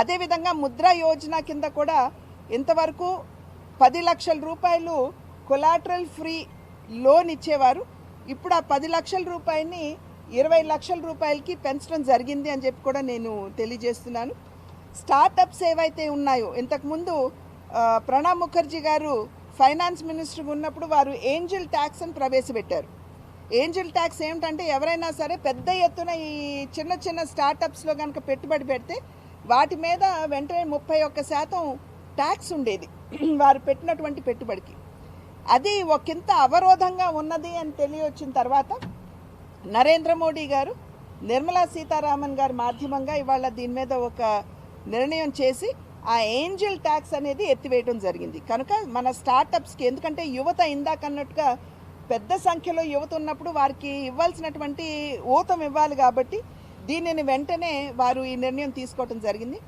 అదేవిధంగా ముద్రా యోజన కింద కూడా ఇంతవరకు పది లక్షల రూపాయలు కొలాటరల్ ఫ్రీ లోన్ ఇచ్చేవారు. ఇప్పుడు ఆ పది లక్షల రూపాయలని ఇరవై లక్షల రూపాయలకి పెంచడం జరిగింది అని చెప్పి కూడా నేను తెలియజేస్తున్నాను. స్టార్టప్స్ ఏవైతే ఉన్నాయో ఇంతకుముందు ప్రణబ్ ముఖర్జీ గారు ఫైనాన్స్ మినిస్టర్గా ఉన్నప్పుడు వారు ఏంజిల్ ట్యాక్స్ అని ప్రవేశపెట్టారు. ఏంజిల్ ట్యాక్స్ ఏమిటంటే ఎవరైనా సరే పెద్ద ఎత్తున ఈ చిన్న చిన్న స్టార్టప్స్లో కనుక పెట్టుబడి పెడితే వాటి మీద వెంటనే ముప్పై ఒక్క శాతం ట్యాక్స్ ఉండేది. వారు పెట్టినటువంటి పెట్టుబడికి. అది ఒకంత అవరోధంగా ఉన్నది అని తెలియొచ్చిన తర్వాత నరేంద్ర మోడీ గారు నిర్మలా సీతారామన్ గారి మాధ్యమంగా ఇవాళ దీని మీద ఒక నిర్ణయం చేసి ఆ ఏంజిల్ ట్యాక్స్ అనేది ఎత్తివేయడం జరిగింది. కనుక మన స్టార్టప్స్కి ఎందుకంటే యువత ఇందాక అన్నట్టుగా పెద్ద సంఖ్యలో యువత ఉన్నప్పుడు వారికి ఇవ్వాల్సినటువంటి ఊతం ఇవ్వాలి కాబట్టి దీనిని వెంటనే వారు ఈ నిర్ణయం తీసుకోవటం జరిగింది.